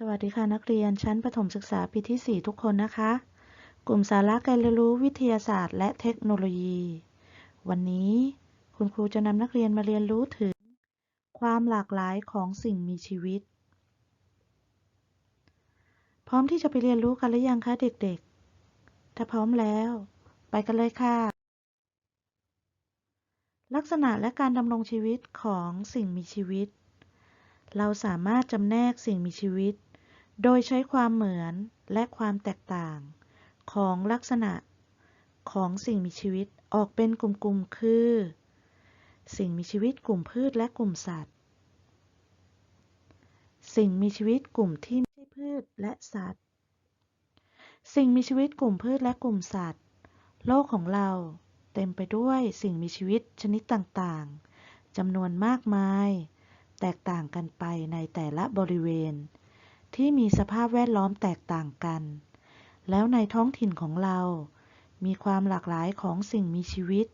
สวัสดีค่ะนักเรียนชั้นประถมศึกษาปีที่ 4 ทุกคนนะคะ กลุ่มสาระการเรียนรู้วิทยาศาสตร์ และเทคโนโลยี วันนี้คุณครูจะนำนักเรียนมาเรียนรู้ถึง ความหลากหลายของสิ่งมีชีวิต พร้อมที่จะไปเรียนรู้กันหรือยังคะเด็กๆ ถ้าพร้อมแล้ว ไปกันเลยค่ะ ลักษณะและการดำรงชีวิตของสิ่งมีชีวิตเราสามารถจำแนกสิ่งมีชีวิต โดยใช้ความเหมือนและความแตกต่าง ของลักษณะของสิ่งมีชีวิตออกเป็นกลุ่มๆ คือ สิ่งมีชีวิตกลุ่มพืชและกลุ่มสัตว์ สิ่งมีชีวิตกลุ่มที่ไม่ใช่พืชและสัตว์ สิ่งมีชีวิตกลุ่มพืชและกลุ่มสัตว์ โลกของเราเต็มไปด้วยสิ่งมีชีวิตชนิดต่างๆจำนวนมากมาย แตกต่างกันไปในแต่ละบริเวณ ที่มีสภาพแวดล้อมแตกต่างกัน แล้วในท้องถิ่นของเรา มีความหลากหลายของสิ่งมีชีวิต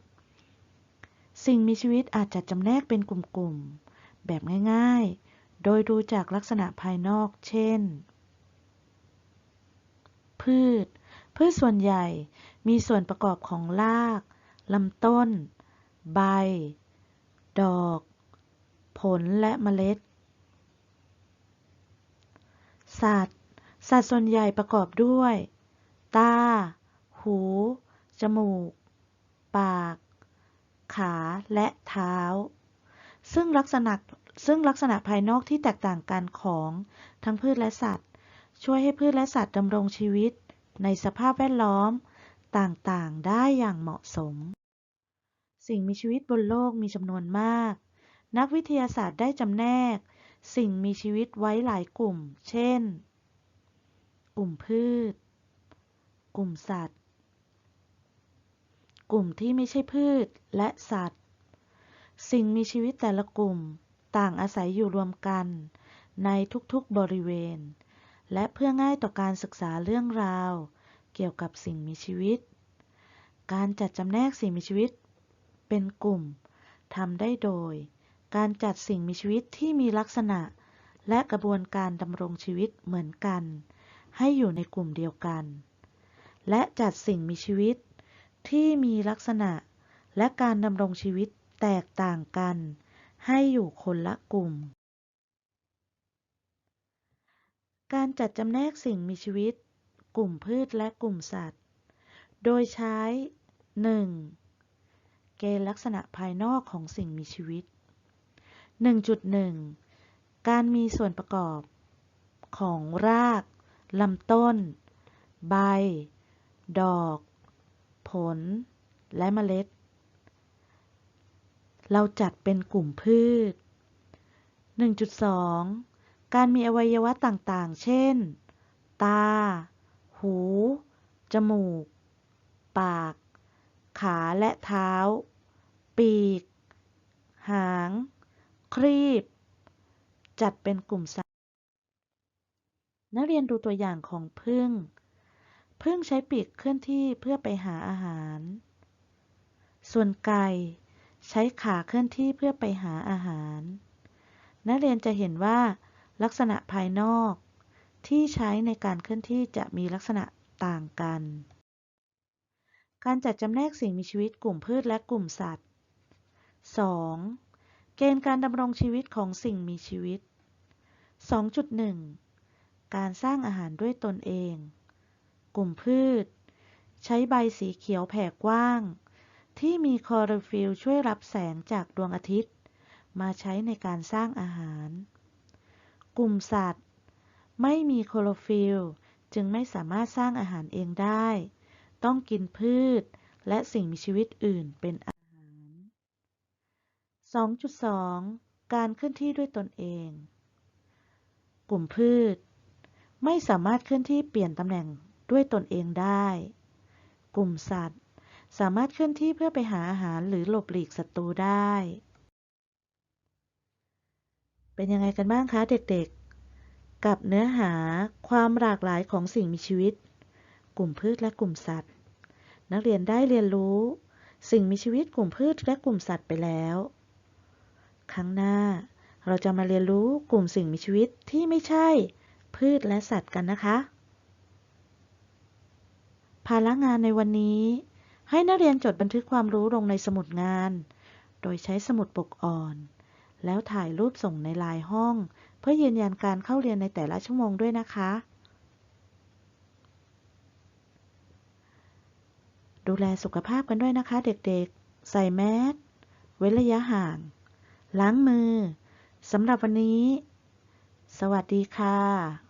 สิ่งมีชีวิตอาจจะจำแนกเป็นกลุ่มๆ แบบง่ายๆ โดยดูจากลักษณะภายนอก เช่น พืช พืชส่วนใหญ่มีส่วนประกอบของรากลำต้น ใบ ดอก ผลและเมล็ด สัตว์ สัตว์ส่วนใหญ่ประกอบด้วย ตา หู จมูก ปาก ขาและเท้า ซึ่งลักษณะซึ่งลักษณะภายนอกที่แตกต่างกันของทั้งพืชและสัตว์ ช่วยให้พืชและสัตว์ดำรงชีวิต ในสภาพแวดล้อม ต่างๆ ได้อย่างเหมาะสม สิ่งมีชีวิตบนโลกมีจำนวนมาก นักวิทยาศาสตร์ได้จำแนก สิ่งมีชีวิตไว้หลายกลุ่ม เช่น กลุ่มพืช กลุ่มสัตว์ กลุ่มที่ไม่ใช่พืชและสัตว์ สิ่งมีชีวิตแต่ละกลุ่มต่างอาศัยอยู่รวมกันในทุกๆบริเวณ และเพื่อง่ายต่อการศึกษาเรื่องราว เกี่ยวกับสิ่งมีชีวิต การจัดจำแนกสิ่งมีชีวิต เป็นกลุ่มทำได้โดย การจัดสิ่งมีชีวิตที่มีลักษณะ และกระบวนการดำรงชีวิตเหมือนกัน ให้อยู่ในกลุ่มเดียวกัน และจัดสิ่งมีชีวิต ที่มีลักษณะ และการดำรงชีวิตแตกต่างกัน ให้อยู่คนละกลุ่ม การจัดจำแนกสิ่งมีชีวิต กลุ่มพืชและกลุ่มสัตว์ โดยใช้ 1. เกณฑ์ลักษณะภายนอกของสิ่งมีชีวิต 1.1 การมีส่วนประกอบของรากลำต้น ใบ ดอก ผล และเมล็ด เราจัดเป็นกลุ่มพืช 1.2 การมีอวัยวะต่างๆ เช่น ตา หู จมูก ปาก ขาและเท้า ปีก หาง ครีบ จัดเป็นกลุ่มสัตว์นักเรียนดูตัวอย่างของผึ้งผึ้งใช้ปีกเคลื่อนที่เพื่อไปหาอาหาร ส่วนไก่ใช้ขาเคลื่อนที่เพื่อไปหาอาหาร นักเรียนจะเห็นว่า ลักษณะภายนอก ที่ใช้ในการเคลื่อนที่จะมีลักษณะต่างกัน การจัดจำแนกสิ่งมีชีวิตกลุ่มพืชและกลุ่มสัตว์ 2. เกณฑ์การดำรงชีวิตของสิ่งมีชีวิต 2.1 การสร้างอาหารด้วยตนเอง กลุ่มพืช ใช้ใบสีเขียวแผ่กว้าง ที่มีคลอโรฟิลช่วยรับแสงจากดวงอาทิตย์ มาใช้ในการสร้างอาหาร กลุ่มสัตว์ ไม่มีคลอโรฟิลจึงไม่สามารถสร้างอาหารเองได้ ต้องกินพืชและสิ่งมีชีวิตอื่นเป็นอาหาร 2.2 การเคลื่อนที่ด้วยตนเอง กลุ่มพืช ไม่สามารถเคลื่อนที่เปลี่ยนตำแหน่งด้วยตนเองได้ กลุ่มสัตว์ สามารถเคลื่อนที่เพื่อไปหาอาหารหรือหลบหลีกศัตรูได้ เป็นยังไงกันบ้างคะเด็กๆ กับเนื้อหาความหลากหลายของสิ่งมีชีวิต กลุ่มพืชและกลุ่มสัตว์ นักเรียนได้เรียนรู้ สิ่งมีชีวิตกลุ่มพืชและกลุ่มสัตว์ไปแล้ว ครั้งหน้า เราจะมาเรียนรู้กลุ่มสิ่งมีชีวิตที่ไม่ใช่ พืชและสัตว์กันนะคะ ภาระงานในวันนี้ ให้นักเรียนจดบันทึกความรู้ลงในสมุดงาน โดยใช้สมุดปกอ่อน แล้วถ่ายรูปส่งในไลน์ห้อง เพื่อยืนยันการเข้าเรียนในแต่ละชั่วโมงด้วยนะคะดูแลสุขภาพกันด้วยนะคะเด็กๆ ใส่แมส เว้นระยะห่าง ล้างมือสำหรับวันนี้ สวัสดีค่ะ